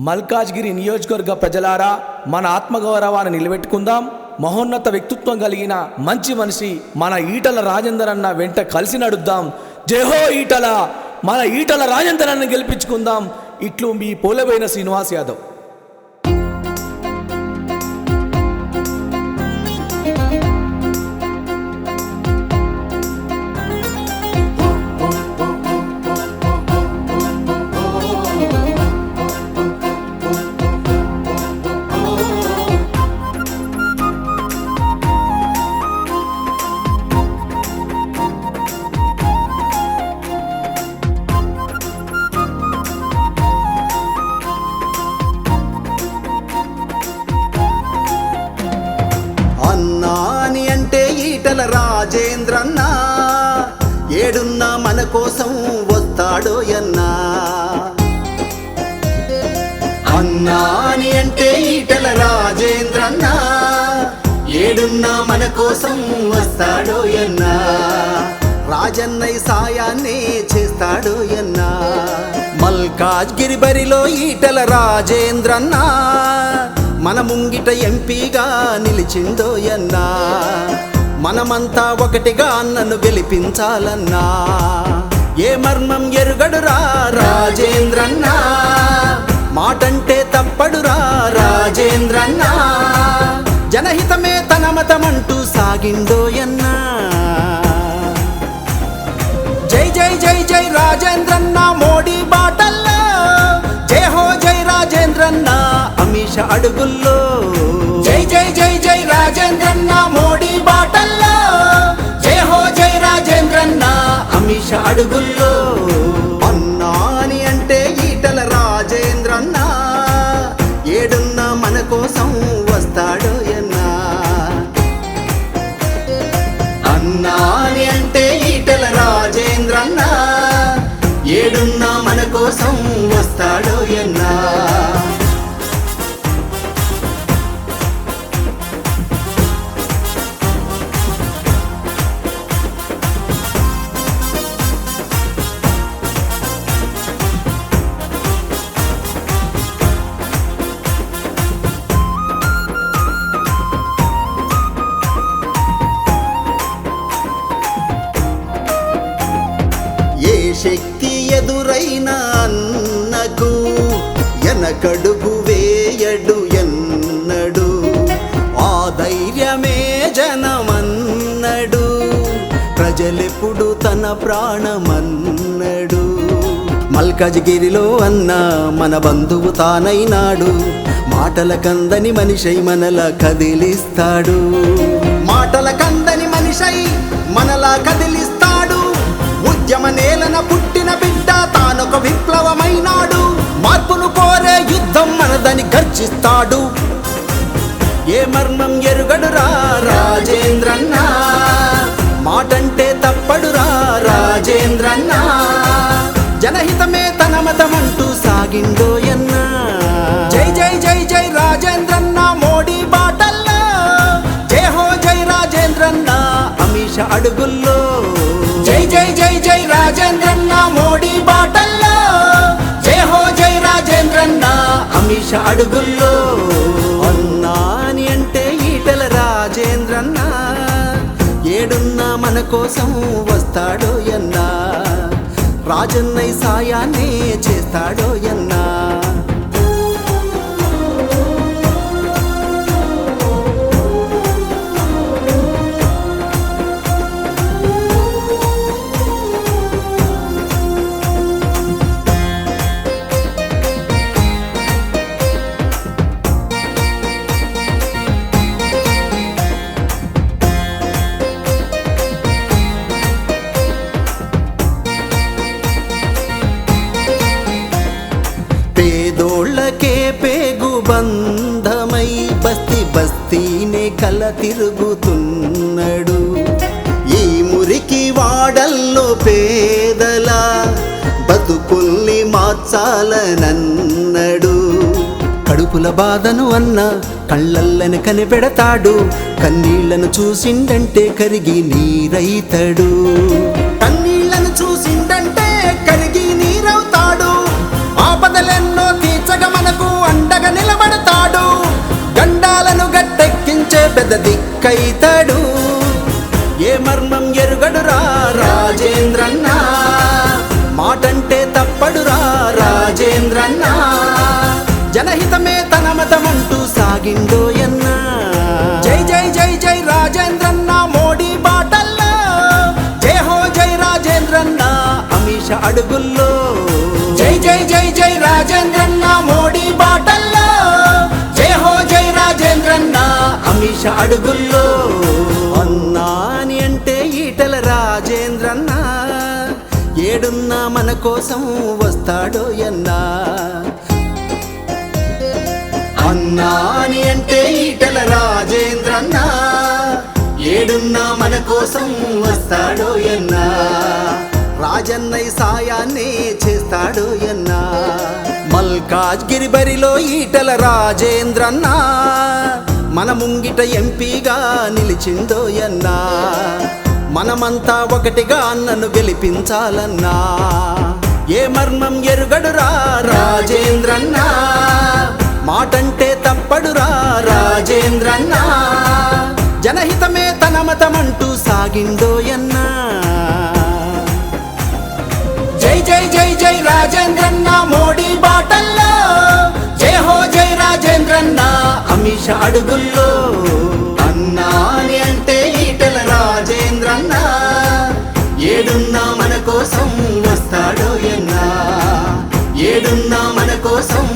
మల్కాజ్గిరి నియోజకవర్గ ప్రజలారా మన ఆత్మగౌరవాన్ని నిలబెట్టుకుందాం. మహోన్నత వ్యక్తిత్వం కలిగిన మంచి మనిషి మన ఈటల రాజేందర్ అన్న వెంట కలిసి నడుద్దాం. జయహో ఈటల! మన ఈటల రాజేందర్ అన్న గెలిపించుకుందాం. ఇట్లు మీ పోలబోయిన శ్రీనివాస్ యాదవ్. రాజేంద్రన్న ఏడున్నా మన కోసం వస్తాడో అన్నా అన్నా అని అంటే ఈటల రాజేంద్రన్న ఏడున్నా మన కోసం వస్తాడో అన్నా రాజన్నయ్య సాయాన్ని చేస్తాడో అన్నా మల్కాజ్గిరి బరిలో ఈటల రాజేంద్రన్న మన ముంగిట ఎంపీగా నిలిచిందో అన్నా మనమంతా ఒకటిగా అన్నను గెలిపించాలన్నా. ఏ మర్మం ఎరుగడురా రాజేంద్రన్నా? మాటంటే తప్పడురా రాజేంద్రన్నా? జనహితమే తన మతమంటూ సాగిండోయన్నా జై జై జై జై రాజేంద్రన్న మోడీ బాటల్లో. జై హో జై రాజేంద్రన్న అమిష అడుగుల్లో. జై జై జై జై రాజేంద్రన్న మోడీ అడుగుల్లో అన్నాని అంటే ఈటల రాజేంద్రన్న ఏడున్న మన కోసం వస్తాడు ఎన్నా అన్నా అని అంటే ఈటల రాజేంద్రన్న ఏడున్నా మన కోసం వస్తాడు ఎన్నా కడుగు వేయడు ఎన్నడు. ఆ ధైర్యమే జనమన్నడు. ప్రజలెప్పుడు తన ప్రాణమన్నడు. మల్కాజ్గిరిలో అన్న మన బంధువు తానైనాడు. మాటల కందని మనిషై మనల కదిలిస్తాడు. మాటల కందని మనిషై మనలా కదిలిస్తాడు. ఉద్యమ నేలన పుట్టిన బిడ్డ తానొక విప్లవమై యుద్ధం గర్జిస్తాడు. ఏ మర్మం ఎరుగడురా రాజేంద్రన్న? మాటంటే తప్పడురా రాజేంద్రన్న? జనహితమే తన మతమంటూ ఎన్న? జై జై జై జై రాజేంద్రన్న మోడీ బాటల్లో? జై హో జై రాజేంద్రన్న అమిష అడుగుల్లో అమిష అడుగుల్లో అన్నా అని అంటే ఈటల రాజేంద్రన్న. ఏడున్నా మన కోసం వస్తాడో ఎన్నా. రాజన్నై సాయాన్ని చేస్తాడో ఎన్నా. పేగు బంధమై బస్తి బస్తీనే కల తిరుగుతున్నాడు. ఈ మురికి వాడల్లో పేదల బతుకుల్ని మార్చాలనన్నాడు. కడుపుల బాధను అన్న కళ్ళల్లని కనిపెడతాడు. కన్నీళ్ళను చూసిండంటే కరిగి నీరైతాడు. కన్నీళ్ళను చూసిండంటే కరిగి నిలబడతాడు. గండాలను గట్టెక్కించే పెద్ద దిక్కైతాడు. ఏ మర్మం ఎరుగడురా రాజేంద్రన్న? మాటంటే తప్పడురా రాజేంద్రన్న? జనహితమే తన మతమంటూ సాగిందో ఎన్న? జై జై జై జై రాజేంద్రన్న మోడీ బాటల్లో. జై హో జై రాజేంద్రన్న అమిష అడుగుల్లో. జై జై జై జై రాజేంద్రన్న మోడీ బాటల్ అమిష అడుగుల్లో అన్నా అని అంటే ఈటల రాజేంద్రన్న ఏడున్నా మన కోసం వస్తాడో ఎన్నా? అన్నా అని అంటే ఈటల రాజేంద్రన్న ఏడున్నా మన కోసం వస్తాడో ఎన్నా? రాజన్నయ్య సాయాన్ని చేస్తాడో ఎన్నా? మల్కాజ్ బరిలో ఈటల రాజేంద్రన్నా మన ముంగిట ఎంపీగా నిలిచిందోయన్నా మనమంతా ఒకటిగా అన్నను గెలిపించాలన్నా. ఏ మర్మం ఎరుగడురా రాజేంద్రన్నా? మాటంటే తప్పడురా రాజేంద్రన్నా? జనహితమే తన మతమంటూ సాగిందోయన్నా జై జై జై జై రాజేంద్రన్న మోడీ బాటల్లో. జై హో జై రాజేంద్రన్నా. అమిష అడుగుల్లో అన్నా అని అంటే ఈటల రాజేంద్రన్న ఏడున్నా మన కోసం వస్తాడో ఎన్నా ఏడున్నా మన కోసం